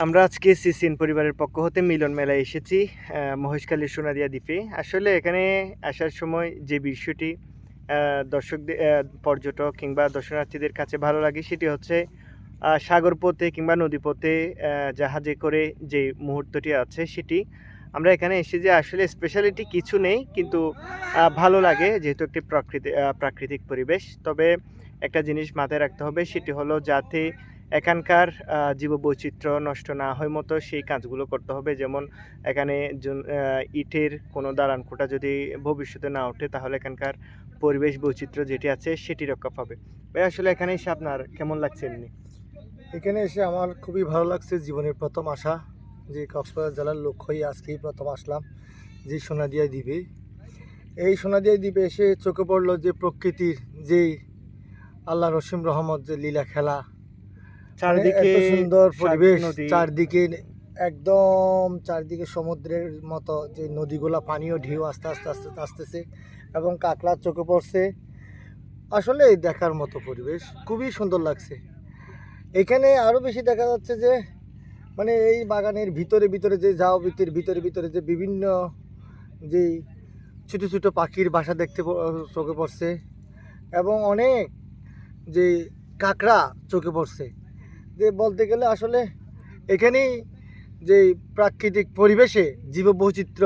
আমরা আজকে সিসিন পরিবারের পক্ষ হতে মিলন মেলায় এসেছি আহ, মহেশখালীর সোনাদিয়া দ্বীপে। আসলে এখানে আসার সময় যে বিষয়টি দর্শকদের পর্যটক কিংবা দর্শনার্থীদের কাছে ভালো লাগে সেটি হচ্ছে সাগর পথে কিংবা নদীপথে জাহাজে করে যে মুহূর্তটি আছে সেটি। আমরা এখানে এসে যে আসলে স্পেশালিটি কিছু নেই কিন্তু ভালো লাগে যেহেতু একটি প্রাকৃতিক প্রাকৃতিক পরিবেশ। তবে একটা জিনিস মাথায় রাখতে হবে সেটি হলো যাতে এখানকার আহ, জীববৈচিত্র্য নষ্ট না হয় মতো সেই কাজগুলো করতে হবে। যেমন এখানে ইটের কোনো দালান কোটা যদি ভবিষ্যতে না ওঠে তাহলে এখানকার পরিবেশ বৈচিত্র্য যেটি আছে সেটি রক্ষা পাবে। ভাই আসলে এখানে এসে আপনার কেমন লাগছে এমনি? এখানে এসে আমার খুবই ভালো লাগছে জীবনের প্রথম আসা যে কক্সবাজার জেলার লোক হয়ে আজকেই প্রথম আসলাম। যে সোনাদিয়া দ্বীপে। এই সোনাদিয়া দ্বীপে এসে চোখে পড়ল যে প্রকৃতির যে আল্লাহ রসিম রহমত যে লীলা খেলা চারিদিকে এত সুন্দর পরিবেশ চারদিকে একদম চারদিকে সমুদ্রের মতো যে নদীগুলা পানীয় ঢেউ আস্তে আস্তে আস্তে আস্তে আসতেছে এবং কাঁকড়ার চোখে পড়ছে। আসলে দেখার মতো পরিবেশ খুবই সুন্দর লাগছে। এখানে আরও বেশি দেখা যাচ্ছে যে মানে এই বাগানের ভিতরে ভিতরে যে যাও ভিতরে ভিতরে ভিতরে যে বিভিন্ন যে ছোটো ছোটো পাখির বাসা দেখতে চোখে পড়ছে এবং অনেক যে কাঁকড়া চোখে পড়ছে। যে বলতে গেলে আসলে এখানেই যে প্রাকৃতিক পরিবেশে জীববৈচিত্র্য,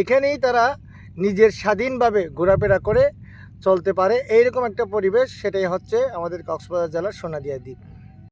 এখানেই তারা নিজের স্বাধীনভাবে ঘোরাফেরা করে চলতে পারে। এইরকম একটা পরিবেশ, সেটাই হচ্ছে আমাদের কক্সবাজার জেলার সোনাদিয়া দ্বীপ।